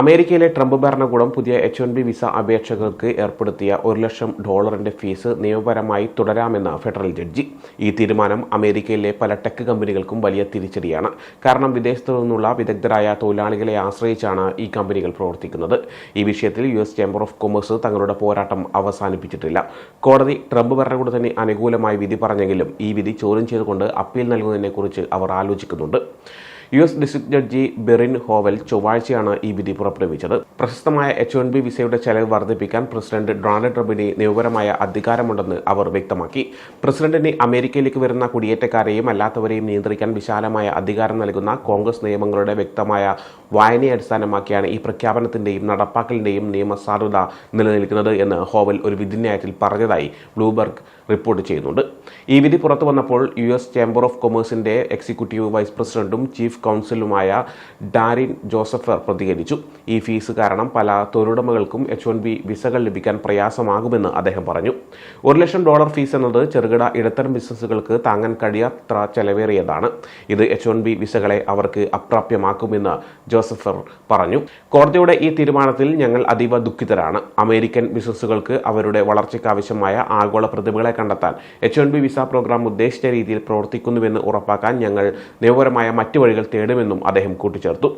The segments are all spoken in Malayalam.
അമേരിക്കയിലെ ട്രംപ് ഭരണകൂടം പുതിയ എച്ച് വൺ ബി വിസ അപേക്ഷകർക്ക് ഏർപ്പെടുത്തിയ ഒരു ലക്ഷം ഡോളറിന്റെ ഫീസ് നിയമപരമായി തുടരാമെന്ന് ഫെഡറൽ ജഡ്ജി. ഈ തീരുമാനം അമേരിക്കയിലെ പല ടെക് കമ്പനികൾക്കും വലിയ തിരിച്ചടിയാണ്. കാരണം വിദേശത്തു നിന്നുള്ള വിദഗ്ധരായ തൊഴിലാളികളെ ആശ്രയിച്ചാണ് ഈ കമ്പനികൾ പ്രവർത്തിക്കുന്നത്. ഈ വിഷയത്തിൽ U S chamber of commerce തങ്ങളുടെ പോരാട്ടം അവസാനിപ്പിച്ചിട്ടില്ല. കോടതി ട്രംപ് ഭരണകൂടത്തിന് അനുകൂലമായി വിധി പറഞ്ഞെങ്കിലും ഈ വിധി ചോദ്യം ചെയ്തുകൊണ്ട് അപ്പീൽ നൽകുന്നതിനെക്കുറിച്ച് അവർ ആലോചിക്കുന്നുണ്ട്. U S district judge Beryl Howell ചൊവ്വാഴ്ചയാണ് ഈ വിധി പുറപ്പെടുവിച്ചത്. പ്രശസ്തമായ എച്ച് വൺ ബി വിസയുടെ ചെലവ് വർദ്ധിപ്പിക്കാൻ പ്രസിഡന്റ് ഡൊണാൾഡ് ട്രംപിന് നിയമപരമായ അധികാരമുണ്ടെന്ന് അവർ വ്യക്തമാക്കി. പ്രസിഡന്റിന് അമേരിക്കയിലേക്ക് വരുന്ന കുടിയേറ്റക്കാരെയും അല്ലാത്തവരെയും നിയന്ത്രിക്കാൻ വിശാലമായ അധികാരം നൽകുന്ന കോൺഗ്രസ് നിയമങ്ങളുടെ വ്യക്തമായ വായനയെ അടിസ്ഥാനമാക്കിയാണ് ഈ പ്രഖ്യാപനത്തിന്റെയും നടപ്പാക്കലിന്റെയും നിയമസാധുത നിലനിൽക്കുന്നത് എന്ന് ഹോവൽ ഒരു വിധിന്യായത്തിൽ പറഞ്ഞതായി ബ്ലൂബർഗ് റിപ്പോർട്ട് ചെയ്യുന്നുണ്ട്. ഈ വിധി പുറത്തു വന്നപ്പോൾ യു എസ് ചേംബർ ഓഫ് കൊമേഴ്സിന്റെ എക്സിക്യൂട്ടീവ് വൈസ് പ്രസിഡന്റും ചീഫ് കൗൺസിലുമായ ഡാരിൻ ജോസഫർ പ്രതികരിച്ചു. ഈ ഫീസ് കാരണം പല തൊഴിലുടമകൾക്കും എച്ച് വൺ ബി വിസകൾ ലഭിക്കാൻ പ്രയാസമാകുമെന്ന് അദ്ദേഹം പറഞ്ഞു. ഒരു ലക്ഷം ഡോളർ ഫീസ് എന്നത് ചെറുകിട ഇടത്തരം ബിസിനസ്സുകൾക്ക് താങ്ങാൻ കഴിയാത്ര ചെലവേറിയതാണ്. ഇത് എച്ച് വൺ ബി വിസകളെ അവർക്ക് അപ്രാപ്യമാക്കുമെന്ന് ജോസഫർ പറഞ്ഞു. കോടതിയുടെ ഈ തീരുമാനത്തിൽ ഞങ്ങൾ അതീവ ദുഃഖിതരാണ്. അമേരിക്കൻ ബിസിനസ്സുകൾക്ക് അവരുടെ വളർച്ചയ്ക്ക് ആവശ്യമായ ആഗോള പ്രതിഭകളെ കണ്ടെത്താൻ H one B visa program ഉദ്ദേശിച്ച രീതിയിൽ പ്രവർത്തിക്കുന്നുവെന്ന് ഉറപ്പാക്കാൻ ഞങ്ങൾ നിയമപരമായ മറ്റു വഴികൾ തേടുമെന്നും അദ്ദേഹം കൂട്ടിച്ചേർത്തു.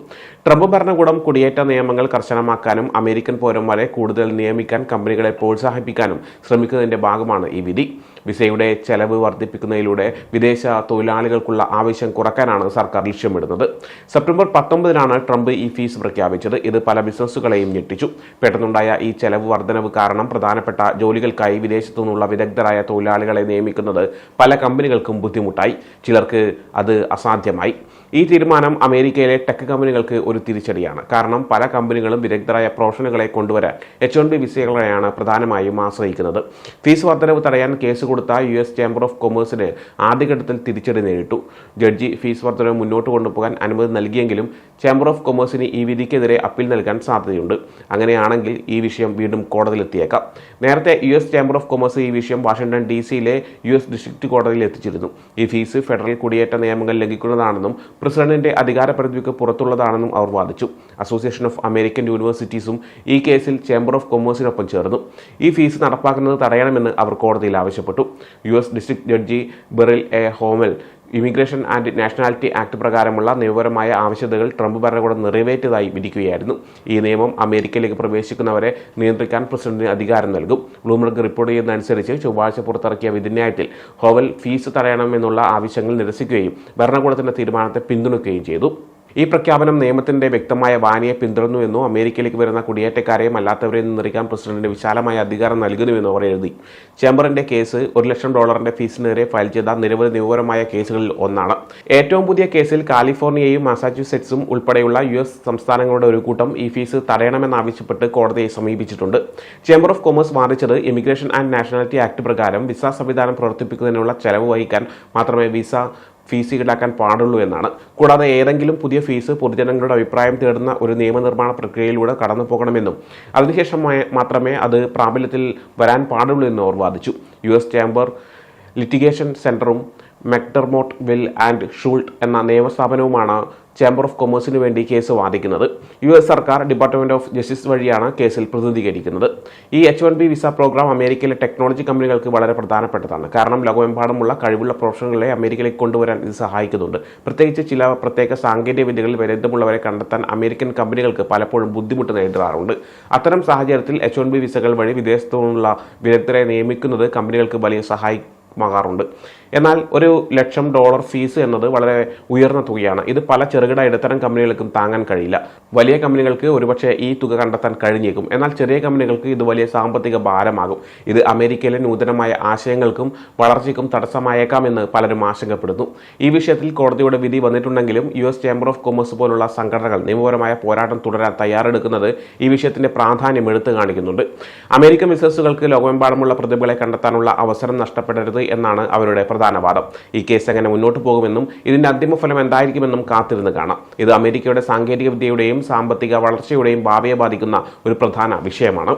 ട്രംപ് ഭരണകൂടം കുടിയേറ്റ നിയമങ്ങൾ കർശനമാക്കാനും അമേരിക്കൻ പൗരന്മാരെ കൂടുതൽ നിയമിക്കാൻ കമ്പനികളെ പ്രോത്സാഹിപ്പിക്കാനും ശ്രമിക്കുന്നതിന്റെ ഭാഗമാണ് ഈ വിധി. വിസയുടെ ചെലവ് വർദ്ധിപ്പിക്കുന്നതിലൂടെ വിദേശ തൊഴിലാളികൾക്കുള്ള ആവശ്യം കുറക്കാനാണ് സർക്കാർ ലക്ഷ്യമിടുന്നത്. സെപ്റ്റംബർ പത്തൊമ്പതിനാണ് ട്രംപ് ഈ ഫീസ് പ്രഖ്യാപിച്ചത്. ഇത് പല ബിസിനസ്സുകളെയും ഞെട്ടിച്ചു. പെട്ടെന്നുണ്ടായ ഈ ചെലവ് വർധനവ് കാരണം പ്രധാനപ്പെട്ട ജോലികൾക്കായി വിദേശത്തു നിന്നുള്ള വിദഗ്ധരായ തൊഴിലാളികളെ നിയമിക്കുന്നത് പല കമ്പനികൾക്കും ബുദ്ധിമുട്ടായി. ചിലർക്ക് അത് അസാധ്യമായി. ഈ തീരുമാനം അമേരിക്കയിലെ ടെക് കമ്പനികൾക്ക് ഒരു തിരിച്ചടിയാണ്. കാരണം പല കമ്പനികളും വിദഗ്ധരായ പ്രൊഫഷണലുകളെ കൊണ്ടുവരാൻ എച്ച് വൺ ബി വിസകളെയാണ് പ്രധാനമായും ആശ്രയിക്കുന്നത്. ഫീസ് വർധനവ് തടയാൻ കേസ് കൊടുത്ത യു എസ് ചേംബർ ഓഫ് കൊമേഴ്സിന് ആദ്യഘട്ടത്തിൽ തിരിച്ചടി നേരിട്ടു. ജഡ്ജി ഫീസ് വർധനവ് മുന്നോട്ട് കൊണ്ടുപോകാൻ അനുമതി നൽകിയെങ്കിലും ചേംബർ ഓഫ് കൊമേഴ്സിന് ഈ വിധിക്കെതിരെ അപ്പീൽ നൽകാൻ സാധ്യതയുണ്ട്. അങ്ങനെയാണെങ്കിൽ ഈ വിഷയം വീണ്ടും കോടതിയിലെത്തിയേക്കാം. നേരത്തെ U S chamber of commerce ഈ വിഷയം വാഷിംഗ്ടൺ ഡി സിയിലെ യു എസ് ഡിസ്ട്രിക്ട് കോടതിയിൽ എത്തിച്ചിരുന്നു. ഈ ഫീസ് ഫെഡറൽ കുടിയേറ്റ നിയമങ്ങൾ ലംഘിക്കുന്നതാണെന്നും പ്രസിഡന്റിന്റെ അധികാര പരിധിക്ക് പുറത്തുള്ളതാണെന്നും അവർ വാദിച്ചു. അസോസിയേഷൻ ഓഫ് അമേരിക്കൻ യൂണിവേഴ്സിറ്റീസും ഈ കേസിൽ ചേംബർ ഓഫ് കൊമേഴ്സിനൊപ്പം ചേർന്നു. ഈ ഫീസ് നടപ്പാക്കുന്നത് തടയണമെന്ന് അവർ കോടതിയിൽ ആവശ്യപ്പെട്ടു. U S district judge Beryl A. Howell immigration and nationality act പ്രകാരമുള്ള നിയമപരമായ ആവശ്യതകൾ ട്രംപ് ഭരണകൂടം നിറവേറ്റതായി വിധിക്കുകയായിരുന്നു. ഈ നിയമം അമേരിക്കയിലേക്ക് പ്രവേശിക്കുന്നവരെ നിയന്ത്രിക്കാൻ പ്രസിഡന്റിന് അധികാരം നൽകും. ബ്ലൂംബർഗ് റിപ്പോർട്ട് ചെയ്യുന്നതനുസരിച്ച് ചൊവ്വാഴ്ച പുറത്തിറക്കിയ വിധിന്യായത്തിൽ ഹോവൽ ഫീസ് തടയണമെന്നുള്ള ആവശ്യങ്ങൾ നിരസിക്കുകയും ഭരണകൂടത്തിന്റെ തീരുമാനത്തെ പിന്തുണയ്ക്കുകയും ചെയ്തു. ഈ പ്രഖ്യാപനം നിയമത്തിന്റെ വ്യക്തമായ വാനിയെ പിന്തുടർന്നുവെന്നോ അമേരിക്കയിലേക്ക് വരുന്ന കുടിയേറ്റക്കാരെയും അല്ലാത്തവരെയും നിയന്ത്രിക്കാൻ പ്രസിഡന്റിന് വിശാലമായ അധികാരം നൽകുന്നുവെന്നോ അവർ എഴുതി. ചേംബറിന്റെ കേസ് ഒരു ലക്ഷം ഡോളറിന്റെ ഫീസിനെതിരെ ഫയൽ ചെയ്ത നിരവധി നിയമപരമായ കേസുകളിൽ ഒന്നാണ്. ഏറ്റവും പുതിയ കേസിൽ കാലിഫോർണിയയും മാസാച്യുസെറ്റ്സും ഉൾപ്പെടെയുള്ള യു എസ് സംസ്ഥാനങ്ങളുടെ ഒരു കൂട്ടം ഈ ഫീസ് തടയണമെന്നാവശ്യപ്പെട്ട് കോടതിയെ സമീപിച്ചിട്ടുണ്ട്. ചേംബർ ഓഫ് കൊമേഴ്സ് വാദിച്ചത് ഇമിഗ്രേഷൻ ആൻഡ് നാഷണാലിറ്റി ആക്ട് പ്രകാരം വിസ സംവിധാനം പ്രവർത്തിപ്പിക്കുന്നതിനുള്ള ചെലവ് വഹിക്കാൻ മാത്രമേ വിസ ഫീസ് ഈടാക്കാൻ പാടുള്ളൂ എന്നാണ്. കൂടാതെ ഏതെങ്കിലും പുതിയ ഫീസ് പൊതുജനങ്ങളുടെ അഭിപ്രായം തേടുന്ന ഒരു നിയമനിർമ്മാണ പ്രക്രിയയിലൂടെ കടന്നു പോകണമെന്നും അതിനുശേഷം മാത്രമേ അത് പ്രാബല്യത്തിൽ വരാൻ പാടുള്ളൂ എന്നും അവർ വാദിച്ചു. യു എസ് ചേംബർ ലിറ്റിഗേഷൻ സെന്ററും മെക്ടർമോട്ട് വിൽ ആൻഡ് ഷൂൾട്ട് എന്ന നിയമസ്ഥാപനവുമാണ് ചേംബർ ഓഫ് കൊമേഴ്സിന് വേണ്ടി കേസ് വാദിക്കുന്നത്. യു എസ് സർക്കാർ ഡിപ്പാർട്ട്മെന്റ് ഓഫ് ജസ്റ്റിസ് വഴിയാണ് കേസിൽ പ്രതിനിധീകരിക്കുന്നത്. ഈ H one B visa program അമേരിക്കയിലെ ടെക്നോളജി കമ്പനികൾക്ക് വളരെ പ്രധാനപ്പെട്ടതാണ്. കാരണം ലോകമെമ്പാടുമുള്ള കഴിവുള്ള പ്രൊഫഷണലുകളെ അമേരിക്കയിലേക്ക് കൊണ്ടുവരാൻ ഇത് സഹായിക്കുന്നുണ്ട്. പ്രത്യേകിച്ച് ചില പ്രത്യേക സാങ്കേതിക വിദ്യകളിൽ വിരുദ്ധമുള്ളവരെ കണ്ടെത്താൻ അമേരിക്കൻ കമ്പനികൾക്ക് പലപ്പോഴും ബുദ്ധിമുട്ട് നേരിടാറുണ്ട്. അത്തരം സാഹചര്യത്തിൽ എച്ച് വൺ ബി വിസകൾ വഴി വിദേശത്തു നിന്നുള്ള വിദഗ്ധരെ നിയമിക്കുന്നത് കമ്പനികൾക്ക് വലിയ സഹായി മാകാറുണ്ട് എന്നാൽ ഒരു ലക്ഷം ഡോളർ ഫീസ് എന്നത് വളരെ ഉയർന്ന തുകയാണ്. ഇത് പല ചെറുകിട ഇടത്തരം കമ്പനികൾക്കും താങ്ങാൻ കഴിയില്ല. വലിയ കമ്പനികൾക്ക് ഒരുപക്ഷെ ഈ തുക കണ്ടെത്താൻ കഴിഞ്ഞേക്കും. എന്നാൽ ചെറിയ കമ്പനികൾക്ക് ഇത് വലിയ സാമ്പത്തിക ഭാരമാകും. ഇത് അമേരിക്കയിലെ നൂതനമായ ആശയങ്ങൾക്കും വളർച്ചയ്ക്കും തടസ്സമായേക്കാമെന്ന് പലരും ആശങ്കപ്പെടുന്നു. ഈ വിഷയത്തിൽ കോടതിയുടെ വിധി വന്നിട്ടുണ്ടെങ്കിലും U S chamber of commerce പോലുള്ള സംഘടനകൾ നിയമപരമായ പോരാട്ടം തുടരാൻ തയ്യാറെടുക്കുന്നത് ഈ വിഷയത്തിന്റെ പ്രാധാന്യം എടുത്തു കാണിക്കുന്നുണ്ട്. അമേരിക്കൻ ബിസിനസ്സുകൾക്ക് ലോകമെമ്പാടുമുള്ള പ്രതിഭകളെ കണ്ടെത്താനുള്ള അവസരം നഷ്ടപ്പെടരുത് എന്നാണ് അവരുടെ പ്രധാന വാദം ഈ കേസ് എങ്ങനെ മുന്നോട്ട് പോകുമെന്നും ഇതിന്റെ അന്തിമ ഫലം എന്തായിരിക്കുമെന്നും കാത്തിരുന്ന് കാണാം. ഇത് അമേരിക്കയുടെ സാങ്കേതിക വിദ്യയുടെയും സാമ്പത്തിക വളർച്ചയുടെയും ഭാവിയെ ബാധിക്കുന്ന ഒരു പ്രധാന വിഷയമാണ്.